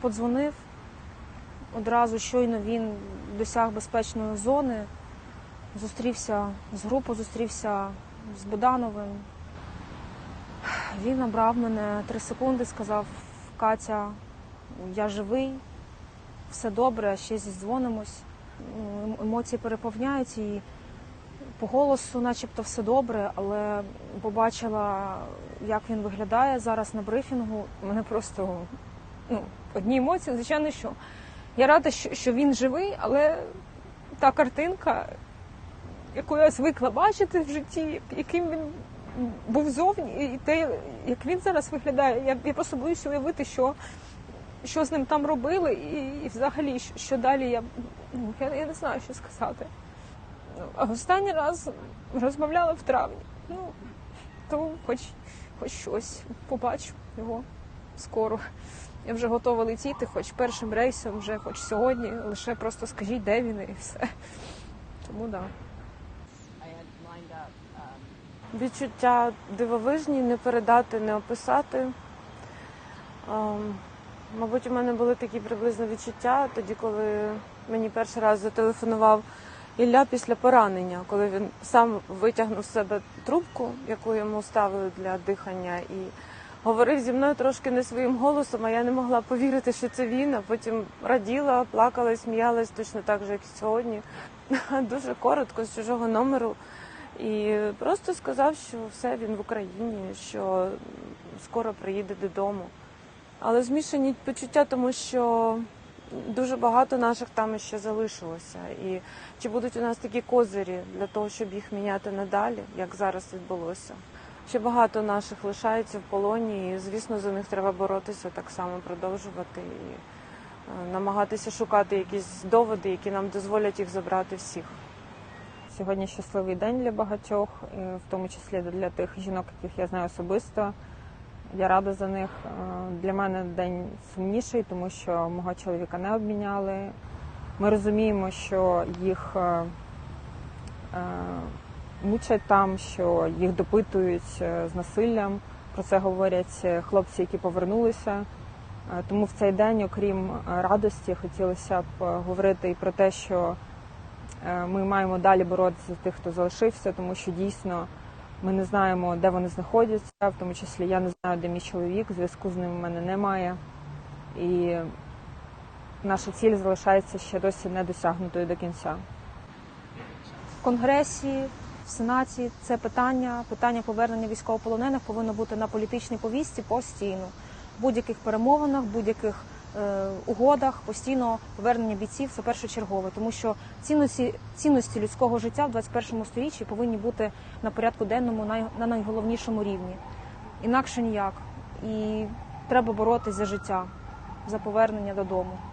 подзвонив. Одразу щойно він досяг безпечної зони, зустрівся з групою, зустрівся з Бодановим. Він набрав мене три секунди, сказав: Катя, я живий, все добре, ще зідзвонимось. Емоції переповняють і по голосу, начебто, все добре, але побачила, як він виглядає зараз на брифінгу. Мене просто ну, одні емоції, звичайно, що я рада, що, що він живий, але та картинка, яку я звикла бачити в житті, яким він був зовні, і те, як він зараз виглядає, я, я просто боюся уявити, що, що з ним там робили, і, і взагалі, що, що далі я, ну, я, я не знаю, що сказати. Ну, А останній раз розмовляла в травні. Ну, то хоч, хоч щось побачу його скоро. Я вже готова летіти, хоч першим рейсом, вже хоч сьогодні, лише просто скажіть, де він і все. Тому так. Да. Відчуття дивовижні, не передати, не описати. Ем, Мабуть, у мене були такі приблизно відчуття тоді, коли мені перший раз зателефонував Ілля після поранення, коли він сам витягнув з себе трубку, яку йому ставили для дихання, і говорив зі мною трошки не своїм голосом, а я не могла повірити, що це він. А потім раділа, плакала, сміялась точно так же, як і сьогодні. Дуже коротко з чужого номеру. І просто сказав, що все він в Україні, що скоро приїде додому. Але змішані почуття, тому що дуже багато наших там ще залишилося. І чи будуть у нас такі козирі для того, щоб їх міняти надалі, як зараз відбулося? Ще багато наших лишається в полоні, і звісно, за них треба боротися так само, продовжувати і е, намагатися шукати якісь доводи, які нам дозволять їх забрати всіх. Сьогодні щасливий день для багатьох, в тому числі для тих жінок, яких я знаю особисто. Я рада за них. Е, Для мене день сумніший, тому що мого чоловіка не обміняли. Ми розуміємо, що їх е, е, мучать там, що їх допитують е, з насиллям. Про це говорять е, хлопці, які повернулися. Е, Тому в цей день, окрім радості, хотілося б говорити і про те, що Ми маємо далі боротися за тих, хто залишився, тому що дійсно ми не знаємо, де вони знаходяться, в тому числі я не знаю, де мій чоловік, зв'язку з ним в мене немає. І наша ціль залишається ще досі не досягнутою до кінця. В Конгресі, в Сенаті це питання, питання повернення військовополонених повинно бути на політичній повістці постійно. В будь-яких перемовинах, будь-яких е, угодах постійно повернення бійців це першочергове, тому що цінності, цінності людського життя в 21 сторіччі повинні бути на порядку денному най, на найголовнішому рівні. Інакше ніяк. І треба боротися за життя, за повернення додому.